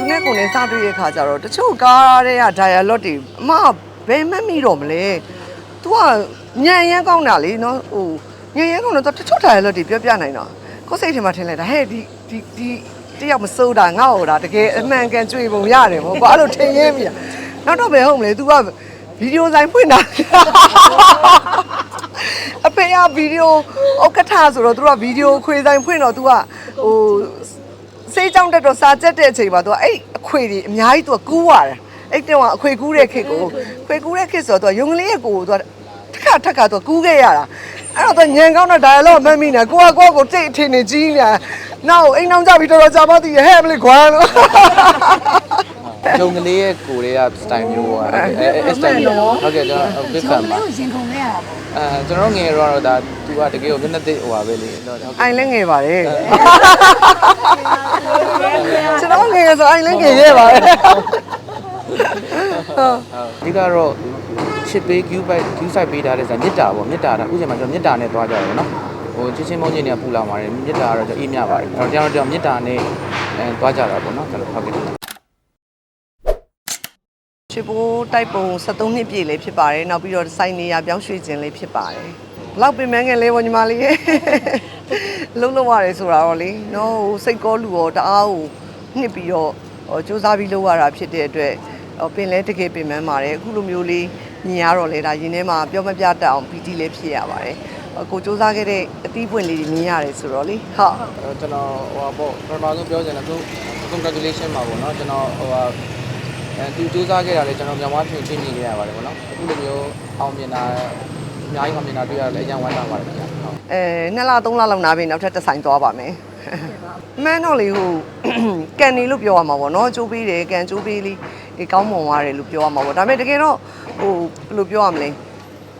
သူနဲ့ကိုယ်နဲ့စတွေ့ရခါကျတော့တချို့ကားတွေက dialogue တွေအမဘယ်မှတ်မိတော့မလဲ तू ကညံရမ်းကောင်းတာလေနော်ဟိုညံရမ်းကောင်းတော့ तू တချို့ dialogue တွေပြောပြနိုင်တော့ကိုယ်စိတ်ထဲမှာထင်လိုက်တာဟဲ့ဒီဒီဒီတယောက်မစိုးတာငါ့ဟိုတာတကယ်အမှန်ကန်ကြွေပုံရတယ်ပေါ့ကွာအဲ့လိုထင်ရင်းမိတာနောက်တော့ဘယ်ဟုတ်မလဲ तू ကဗီဒီယိုဆိုင်ဖွင့်တာ အဖေကဗီဒီယိုဥက္ကဋ္ဌဆိုတော့သူကဗီဒီယိုခွေဆိုင်ဖွင့်တော့ तू ကဟို စေးကြောင်းတက်တော့စာကျက်တဲ့အချိန်မှာသူကအဲ့အခွေတွေအများကြီးသူကကူးရတယ်အဲ့တော့အခွေကူးတဲ့ခေတ်ကိုခွေကူးတဲ့ခေတ်ဆိုတော့သူကရုံကလေးရဲ့ကိုကိုသူကထက်ခါထက်ခါသူကကူးခဲ့ရတာအဲ့တော့သူညံကောင်းတဲ့ dialogue မမှီနေကိုကကိုကိုတိတ်အထင်နေကြီးနေတာနောက်အိမ်နောက်ကြပြီးတော်တော်ကြာမှသိရဟဲ့မလေးခွမ်းလို့ ဂျုံကလေးရဲ့ကိုလေးက style မျိုးပါအဲအဲ style ဟုတ်ကဲ့ကျွန်တော် big fan ပါကိုရင်ခုန်ခဲ့ရတာပေါ့အဲကျွန်တော်ငယ်တော့ဒါသူကတကယ်ကိုမျက်နှာသိဟိုပါပဲလေဟုတ်ကဲ့အိုင်လည်းငယ်ပါတယ်ကျွန်တော်ငယ်ဆိုအိုင်လည်းငယ်ရဲ့ပါပဲအဓိကတော့ချစ်ပေး queue bike queue site ပေးထားတဲ့ဆိုတာမေတ္တာပေါ့မေတ္တာဒါဥစဉ်မှာကျွန်တော်မေတ္တာနဲ့သွားကြတယ်နော်ဟိုချင်းချင်းမုန်းချင်းတွေကပူလာပါတယ်မေတ္တာကတော့ကျွန်တော်အေးမြပါတယ်အဲ့တော့ကျွန်တော်ကျွန်တော်မေတ္တာနဲ့အဲသွားကြတာပေါ့နော်ကျွန်တော်ဟုတ်ကဲ့ ချစ်ပိုးတိုက်ပုံ73နှစ်ပြည့်လေးဖြစ်ပါတယ်နောက်ပြီးတော့စိုင်းနေရပြောင်းရွှေ့ခြင်းလေးဖြစ်ပါတယ်ဘလောက်ပင်မငယ်လေးပေါ့ညီမလေးရဲ့လုံးလုံးရတယ်ဆိုတာတော့လေနော်ဟိုစိတ်ကောလူရောတအားကိုနှစ်ပြီးတော့ဟိုစူးစမ်းပြီးလုပ်ရတာဖြစ်တဲ့အတွက်ဟိုပင်လဲတကယ်ပင်မပါတယ်အခုလိုမျိုးလေးမြင်ရတော့လေဒါရင်ထဲမှာပြောမပြတတ်အောင်ပီတိလေးဖြစ်ရပါတယ်ဟိုကိုစူးစမ်းခဲ့တဲ့အသီးပွင့်လေးတွေမြင်ရတယ်ဆိုတော့လေဟုတ်အဲ့တော့ကျွန်တော်ဟိုပါပေါ့ပထမဆုံးပြောချင်တာသူ congratulation ပါပေါ့နော်ကျွန်တော်ဟိုဟာ အဲသူစူးစမ်းခဲ့တာလေကျွန်တော်မြန်မာပြည်ချင်းနေခဲ့ရပါတယ်ပေါ့နော်အခုလိုမျိုးအောင်မြင်တာအများကြီးအောင်မြင်တာတွေ့ရလဲအရင်ဝမ်းသာပါတယ်ခင်ဗျာဟုတ်အဲနှစ်လသုံးလလောက်နားပြီနောက်ထပ်တစ်ဆိုင်သွားပါမယ်မှန်းတော့လေဟိုကန်နေလို့ပြောရမှာပေါ့နော်ကျိုးပေးတယ်ကန်ကျိုးပေးလေးဒီကောင်းမွန်သွားတယ်လို့ပြောရမှာပေါ့ဒါပေမဲ့တကယ်တော့ဟိုဘယ်လိုပြောရမလဲ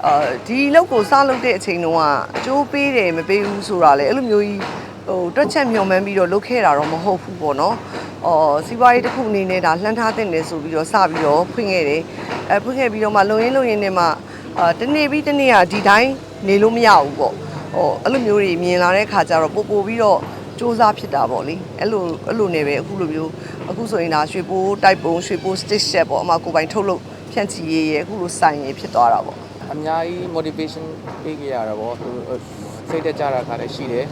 အာဒီလောက်ကိုစလုပ်တဲ့အချိန်တုန်းကကျိုးပေးတယ်မပေးဘူးဆိုတာလေအဲ့လိုမျိုးကြီးဟိုတွက်ချက်မျှော်မှန်းပြီးတော့လုပ်ခဲ့တာတော့မဟုတ်ဘူးပေါ့နော် အော်စီးပွားရေးတစ်ခုအနေနဲ့ဒါလှမ်းထားတဲ့နေဆိုပြီးတော့စပြီးတော့ဖွင့်ခဲ့တယ်အဲဖွင့်ခဲ့ပြီးတော့မှလုံရင်းလုံရင်းနဲ့မှအာတနေ့ပြီးတနေ့ကဒီတိုင်းနေလို့မရဘူးပေါ့ဟိုအဲ့လိုမျိုးတွေမြင်လာတဲ့ခါကျတော့ပို့ပို့ပြီးတော့စူးစမ်းဖြစ်တာပေါ့လေအဲ့လိုအဲ့လိုနေပဲအခုလိုမျိုးအခုဆိုရင်ဒါရွှေပိုးတိုက်ပုံရွှေပိုး stitch set ပေါ့အမကိုယ်ပိုင်ထုတ်လို့ဖြန့်ချီရေးရအခုလိုစိုင်ရဖြစ်သွားတာပေါ့အများကြီး motivation ပေးကြရတာပေါ့ဟိုစိတ်တက်ကြတာခါလည်းရှိတယ်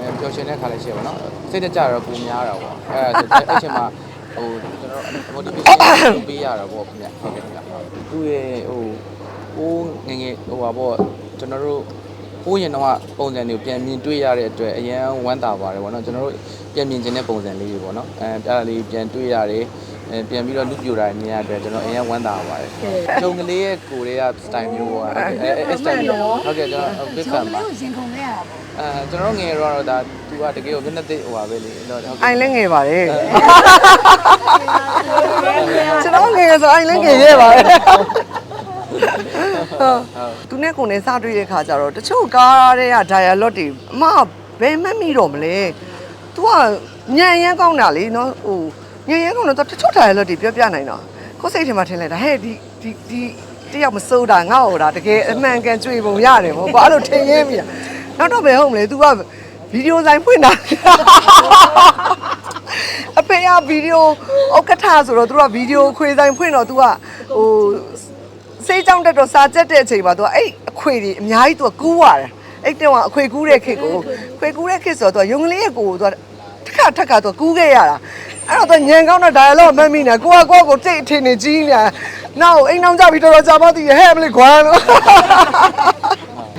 အဲပျော်ရွှင်တဲ့ခါလည်းရှိရပါတော့စိတ်တက်ကြတော့ပုံများတာပေါ့အဲဒါဆိုအဲ့ချိန်မှာဟိုကျွန်တော် motivation ပေးရတာပေါ့ခင်ဗျဟုတ်ကဲ့ခင်ဗျသူ့ရဲ့ဟိုဟိုးငငယ်ဟိုပါပေါ့ကျွန်တော်တို့ဟိုးရင်တော့ပုံစံတွေကိုပြန်မြင်တွေ့ရတဲ့အတွက်အရန်ဝမ်းသာပါတယ်ပေါ့နော်ကျွန်တော်တို့ပြန်မြင်ခြင်းတဲ့ပုံစံလေးတွေပေါ့နော်အဲအဲ့ဒါလေးပြန်တွေ့ရတယ်အဲပြန်ပြီးတော့လူပြိုတာမြင်ရတဲ့အတွက်ကျွန်တော်အရင်ဝမ်းသာပါတယ်။ဂျုံကလေးရဲ့ကိုလေးက style မျိုးပါအဲအဲ style မျိုးဟုတ်ကဲ့ကျွန်တော် big ဂျုံ fan ကပါလေးကိုရင်ခုန်ခဲ့ရတာပေါ့ အဲကျွန်တော်ငယ်တော့ဒါသူကတကယ်ကိုမျက်နှာသိဟိုပါပဲလေဟုတ်ကဲ့ အိုင်လည်းငယ်ပါတယ်ကျွန်တော်ငယ်ဆိုအိုင်လည်းငယ်ရဲ့ပါပဲသူနဲ့ကိုယ်နဲ့စတွေ့တဲ့ခါကျတော့တချို့ကားတွေက dialogue တွေအမဘယ်မှတ်မိတော့မလဲ तू ကညံရမ်းကောင်းတာလေနော်ဟိုညံရမ်းကောင်းတော့ तू တချို့ dialogue တွေပြောပြနိုင်တော့ကိုယ်စိတ်ထဲမှာထင်လိုက်တာဟဲ့ဒီဒီဒီတယောက်မစိုးတာငါ့ဟိုတာတကယ်အမှန်ကန်ကြွေပုံရတယ်ပေါ့ကွာအဲ့လိုထင်ရင်းမိတာ နောက်တော့ဘယ်ဟုတ်မလဲ तू ကဗီဒီယိုဆိုင်ဖွင့်တာ အဖေကဗီဒီယိုဥက္ကဋ္ဌဆိုတော့ तू ကဗီဒီယိုခွေဆိုင်ဖွင့်တော့ तू ကဟိုစေးကြောင်းတက်တော့စာကြက်တဲ့အချိန်မှာ तू ကအဲ့အခွေတွေအများကြီး तू ကကူးရတယ်အဲ့တုန်းကအခွေကူးတဲ့ခေတ်ကိုခွေကူးတဲ့ခေတ်ဆိုတော့ तू ကရုံကလေးရဲ့ကိုကို तू ကတစ်ခါထက်ခါ तू ကူးခဲ့ရတာအဲ့တော့ तू ညံကောင်းတဲ့ dialogue မမိနဲ့ကိုကကိုကကိုတိတ်အထင်နေကြီးနေနောက်အိမ်အောင်ကြပြီတော်တော်ကြာမှတည်ဟဲ့မလေးခွာလို့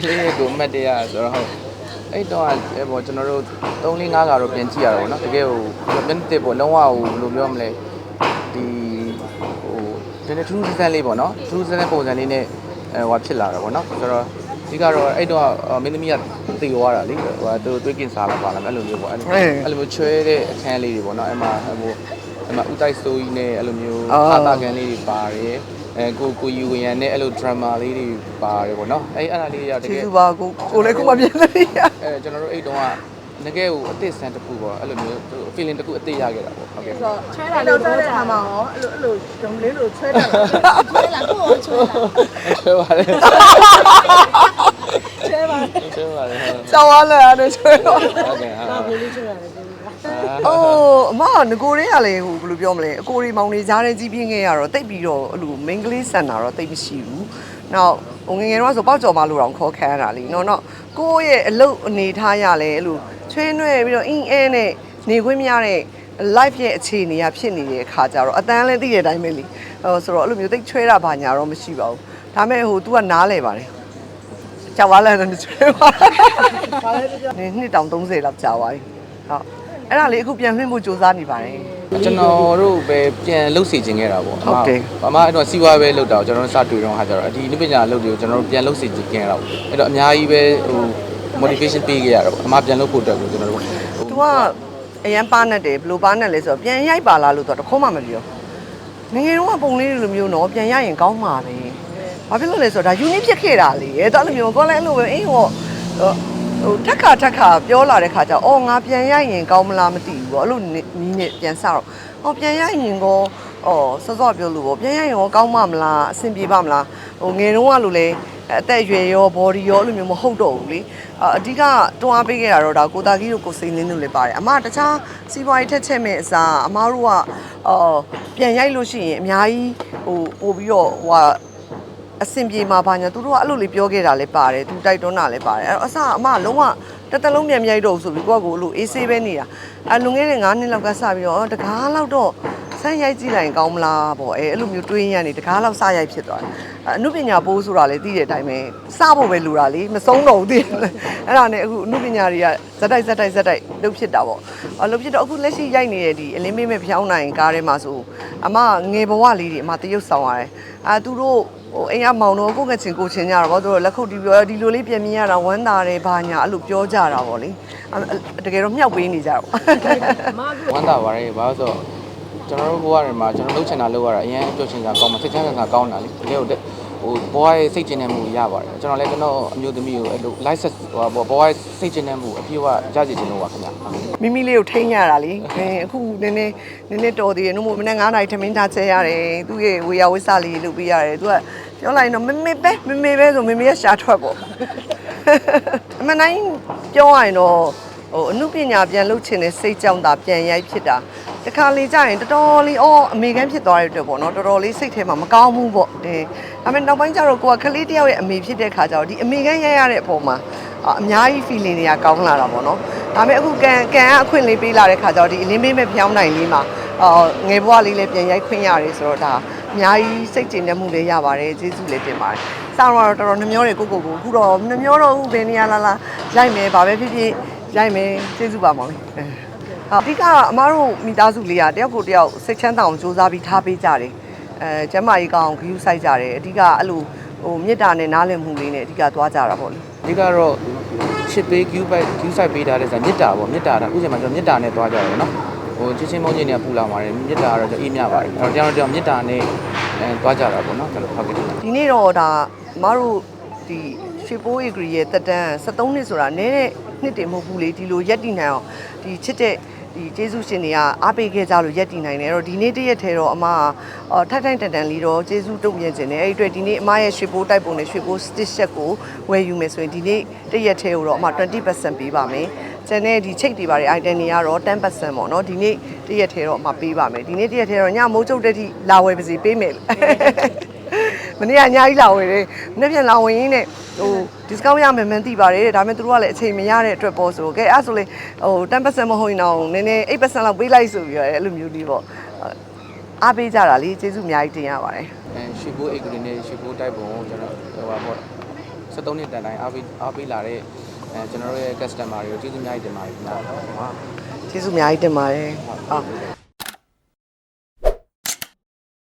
လေးကိုအမှတ်တရဆိုတော့ဟုတ်အဲ့တော့အဲပေါ့ကျွန်တော်တို့3 4 5ကတော့ပြန်ကြည့်ရတော့ဗောနော်တကယ်ဟိုမျက်နှာသိပေါ့လုံးဝဟိုဘယ်လိုပြောမလဲဒီဟိုဒီနေ့ထူးထူးဆန်းဆန်းလေးပေါ့နော်ထူးထူးဆန်းဆန်းပုံစံလေးနဲ့အဲဟိုဖြစ်လာတာဗောနော်ဆိုတော့ဒီကတော့အဲ့တော့မင်းသမီးကတည်သွားတာလေဟိုကသူတွေးကင်စားလာပါလားအဲ့လိုမျိုးပေါ့အဲ့လိုအဲ့လိုမျိုးချွဲတဲ့အခန်းလေးတွေပေါ့နော်အဲ့မှာဟိုအဲ့မှာဥတိုက်ဆိုးကြီးနဲ့အဲ့လိုမျိုးဟာတာကန်လေးတွေပါတယ် အဲကိုကိုယူဝရန်နဲ့အဲ့လို drama လေးတွေပါတယ်ပေါ့နော်အဲ့အဲ့ဒါလေးတွေကတကျေးကယ်ဇူးပါကိုကိုလည်းခုမှပြန်နေရအဲကျွန်တော်တို့အဲ့တုန်းကငကဲကိုအသစ်ဆန်းတစ်ခုပေါ့အဲ့လိုမျိုး feeling တစ်ခုအသစ်ရခဲ့တာပေါ့ဟုတ်ကဲ့ချွဲတာလို့ပြောတဲ့အခါမှာရောအဲ့လိုအဲ့လိုဂျုံလေးလိုချွဲတာချွဲလာကိုချွဲလာချွဲပါတ ယ်ချွဲပါချွဲပါတယ်ဟုတ်ကြောက်ရလဲအဲ့ဒါချွေတော့ဟုတ်ကဲ့ဟုတ်ဘယ်လိုချွဲရလဲပြောပြပါအဲအိုးအမကငကိုတွေကလည်းဟိုဘယ်လိုပြောမလဲအကိုတွေမောင်တွေကြားတဲ့ကြီးပြင်းခဲ့ရတော့တိတ်ပြီးတော့အဲ့လို main ကလေးဆန်တာတော့တိတ်မရှိဘူး။နောက်ဟိုငယ်ငယ်တော့ဆိုပေါက်ကြော်မလို့တော့ခေါ်ခံရတာလीနော်နော်ကိုယ့်ရဲ့အလုပ်အနေထားရလဲအဲ့လိုချွေးနွဲပြီးတော့အင်းအဲနဲ့နေခွင့်မရတဲ့ life ရဲ့အခြေအနေကဖြစ်နေတဲ့အခါကျတော့အတန်းလည်းသိတဲ့အတိုင်းပဲလीဟိုဆိုတော့အဲ့လိုမျိုးတိတ်ချွဲတာဘာညာတော့မရှိပါဘူး။ဒါပေမဲ့ဟို तू ကနားလဲပါတယ်။ ကြောက်သွားလဲတော့ချွဲပါနေနှစ်တောင်30လောက်ကြာသွားပြီဟုတ်အဲ့ဒါလေးအခုပြန်လွှင့်ဖို့စူးစမ်းနေပါတယ် ကျွန်တော်တို့ပဲပြန်လှုပ်စီခြင်းခဲ့တာပေါ့ဟုတ်တယ် အမအဲ့တော့စီဝါပဲလှုပ်တာကိုကျွန်တော်တို့စတွေ့တော့ဟာကျတော့ဒီနိပညာလှုပ်တွေကိုကျွန်တော်တို့ပြန်လှုပ်စီခြင်းခဲ့တာပေါ့အဲ့တော့အများကြီးပဲဟို motivation ပေးခဲ့ရတာပေါ့အမပြန်လှုပ်ဖို့အတွက်ကိုကျွန်တော်တို့။ तू ကအရန်ပါနဲ့တယ်ဘယ်လိုပါနဲ့လဲဆိုတော့ပြန်ရိုက်ပါလားလို့တော့တခုမှမပြော။ငယ်ငယ်တုန်းကပုံလေးလိုမျိုးနော်ပြန်ရရင်ကောင်းမှာပဲ။ ဘာဖြစ်လို့လဲဆိုတော့ဒါ unique ဖြစ်ခဲ့တာလေ။အဲ့တော့အဲ့လိုမျိုးကိုလည်းအဲ့လိုပဲအင်းဟောဟိုဟိုတက်ခါတက်ခါပြောလာတဲ့ခါကျတော့အော်ငါပြန်ရရင်ကောင်းမလားမသိဘူးပေါ့။အဲ့လိုနီးနေပြန်စတော့အော်ပြန်ရရင်ကောအော်စောစောပြောလို့ပေါ့ပြန်ရရင်ရောကောင်းမမလားအဆင်ပြေပါမလားဟိုငယ်တုန်းကလိုလဲအသက်အရွယ်ရော body ရောအဲ့လိုမျိုးမဟုတ်တော့ဘူးလေအအဓိကတွန်းအားပေးခဲ့တာတော့ဒါကိုတာကြီးတို့ကိုစိန်လင်းတို့လည်းပါတယ်အမတခြားစီးပွားရေးထက်ချက်မဲ့အစားအမတို့ကအော်ပြန်ရိုက်လို့ရှိရင်အများကြီးဟိုပို့ပြီးတော့ဟိုက အဆင်ပြေမှာပါညာသူတို့ကအဲ့လိုလေးပြောခဲ့တာလည်းပါတယ်သူတိုက်တွန်းတာလည်းပါတယ်အဲ့တော့အစအမကလုံးဝတစ်သက်လုံးပြန်မြိုက်တော့ဘူးဆိုပြီးကိုကကိုအဲ့လိုအေးဆေးပဲနေတာအဲလွန်ခဲ့တဲ့9နှစ်လောက်ကစပြီးတော့တကားလောက်တော့ဆန်းရိုက်ကြည့်လိုက်ရင်ကောင်းမလားပေါ့အဲအဲ့လိုမျိုးတွေးရင်ကနေတကားလောက်စရိုက်ဖြစ်သွားတယ်အဲအနုပညာပိုးဆိုတာလည်းသိတဲ့အတိုင်းပဲစဖို့ပဲလိုတာလေမဆုံးတော့ဘူးသိတယ်အဲ့ဒါနဲ့အခုအနုပညာတွေကဇက်တိုက်ဇက်တိုက်ဇက်တိုက်လုပ်ဖြစ်တာပေါ့အဲလုပ်ဖြစ်တော့အခုလက်ရှိရိုက်နေတဲ့ဒီအလင်းမေးမဲ့ဖျောင်းနိုင်ကားထဲမှာဆိုအမငယ်ဘဝလေးတွေအမတရုပ်ဆောင်ရတယ်အဲသူတို့ ဟိုအိမ်ကမောင်တို့ကိုယ့်ကချင်ကိုချင်းကြတာပေါ့သူတို့လက်ခုပ်တီးပြောဒီလိုလေးပြင်မြင်ရတာဝမ်းသာတယ်ဘာညာအဲ့လိုပြောကြတာပေါ့လေအဲတကယ်တော့မြောက်ပေးနေကြတော့ဝမ်းသာပါတယ်ဘာလို့ဆိုတော့ကျွန်တော်တို့ဘဝတွေမှာကျွန်တော်လှုပ်ချင်တာလှုပ်ရတာအရင်ပြောချင်တာကောင်းမှာစိတ်ချမ်းသာကောင်းတာလေတကယ်ဟုတ်တယ် ဟိုဘဝရဲ့စိတ်ကျဉ်တဲ့မှုရပါတယ်ကျွန်တော်လည်းကျွန်တော်အမျိုးသမီးကိုအဲ့လို license ဟိုဘဝရဲ့စိတ်ကျဉ်တဲ့မှုအပြည့်အဝရကြချင်လို့ပါခင်ဗျာမိမိလေးကိုထိန်းရတာလေအဲအခုနည်းနည်းနည်းနည်းတော်သေးတယ်နှုတ်မမနေ့9နာရီထမင်းထားချက်ရတယ်သူ့ရဲ့ဝေယဝိဆလေးလုပ်ပေးရတယ်သူကပြောလိုက်တော့မမေပဲမမေပဲဆိုမမေကရှာထွက်ပေါ့အမှန်တိုင်းပြောရရင်တော့ဟိုအမှုပညာပြန်လုပ်ချင်တဲ့စိတ်ကြောင့်သာပြန်ရိုက်ဖြစ်တာ တခါလေကြာရင်တော်တော်လေးအော်အမေကန်ဖြစ်သွားတဲ့အတွက်ပေါ့နော်တော်တော်လေးစိတ်ထဲမှာမကောင်းဘူးပေါ့အဲဒါပေမဲ့နောက်ပိုင်းကျတော့ကိုကကလေးတယောက်ရဲ့အမေဖြစ်တဲ့ခါကျတော့ဒီအမေကန်ရိုက်ရတဲ့အပေါ်မှာအာအများကြီး feeling တွေကကောင်းလာတာပေါ့နော်ဒါပေမဲ့အခုကန်ကန်ကအခွင့်လေးပေးလာတဲ့ခါကျတော့ဒီအလင်းပေးမဲ့ဖျောင်းနိုင်လေးမှာအော်ငယ်ဘဝလေးလည်းပြန်ရိုက်ခွင့်ရတယ်ဆိုတော့ဒါအများကြီးစိတ်ကျဉ်တဲ့မှုလည်းရပါတယ်ကျေးဇူးလည်းတင်ပါတယ်စတော့တော့တော်တော်နှမျောတယ်ကိုကိုကိုအခုတော့နှမျောတော့ဦးဘယ်နေရာလာလာရိုက်မယ်ဘာပဲဖြစ်ဖြစ်ရိုက်မယ်ကျေးဇူးပါမောင်လေး အဲအဓိကအမားတို့မိသားစုလေးကတယောက်ကိုတယောက်စိတ်ချမ်းသာအောင်စူးစမ်းပြီးထားပေးကြတယ်အဲကျမ်းမာရေးကောင်းဂရုစိုက်ကြတယ်အဓိကအဲ့လိုဟိုမေတ္တာနဲ့နားလည်မှုလေးနဲ့အဓိကသွားကြတာပေါ့လေအဓိကတော့ချစ်ပေး queue back queue site ပေးထားတဲ့ဆိုတာမေတ္တာပေါ့မေတ္တာတာဥစဉ်မှာကျွန်တော်မေတ္တာနဲ့သွားကြတယ်နော်ဟိုချင်းချင်းမုန်းချင်းတွေကပူလာပါတယ်မေတ္တာကတော့ကျွန်တော်အေးမြပါတယ်အဲ့တော့ကျွန်တော်တို့မေတ္တာနဲ့အဲသွားကြတာပေါ့နော်ကျွန်တော်ဟုတ်ကဲ့ဒီနေ့တော့ဒါအမားတို့ဒီရွှေပိုးဧကရီရဲ့တက်တန်း73နှစ်ဆိုတာနည်းတဲ့နှစ်တင်မဟုတ်ဘူးလေဒီလိုရက်တည်နိုင်အောင်ဒီချစ်တဲ့ ဒီကျေးဇူးရှင်တွေကအားပေးခဲ့ကြလို့ရက်တည်နိုင်တယ်အဲ့တော့ဒီနေ့တရက်ထဲတော့အမကအော်ထိုက်ထိုက်တန်တန်လေးတော့ကျေးဇူးတုံ့ပြန်ခြင်းတယ်အဲ့ဒီအတွက်ဒီနေ့အမရဲ့ရွှေပိုးတိုက်ပုံနဲ့ရွှေပိုး stitch set ကိုဝယ်ယူမယ်ဆိုရင်ဒီနေ့တရက်ထဲကိုတော့အမ20%ပေးပါမယ်ကျန်တဲ့ဒီ check တွေပါတယ် item တွေကတော့10%ပေါ့နော်ဒီနေ့တရက်ထဲတော့အမပေးပါမယ်ဒီနေ့တရက်ထဲတော့ညမိုးချုပ်တဲ့ထိလာဝယ်ပါစီပေးမယ် မနေ့ကအများကြီးလာဝယ်တယ်မနေ့ပြန်လာဝင်ရင်းနဲ့ဟို discount ရမယ်မှန်းသိပါတယ်တဲ့ဒါပေမဲ့သူတို့ကလည်းအချိန်မရတဲ့အတွက်ပေါ့ဆိုတော့ကဲအဲ့ဒါဆိုလေဟို10%မဟုတ်ရင်တော့နည်းနည်း8%လောက်ပေးလိုက်ဆိုပြီးတော့အဲ့လိုမျိုးလေးပေါ့အားပေးကြတာလေကျေးဇူးအများကြီးတင်ရပါတယ်အဲရွှေဘိုးဧကရီနဲ့ရွှေဘိုးတိုက်ပုံကိုကျွန်တော်ဟိုပါပေါ့73နှစ်တန်တိုင်းအားပေးအားပေးလာတဲ့အဲကျွန်တော်တို့ရဲ့ customer တွေကိုကျေးဇူးအများကြီးတင်ပါတယ်ခင်ဗျာကျေးဇူးအများကြီးတင်ပါတယ်ဟုတ်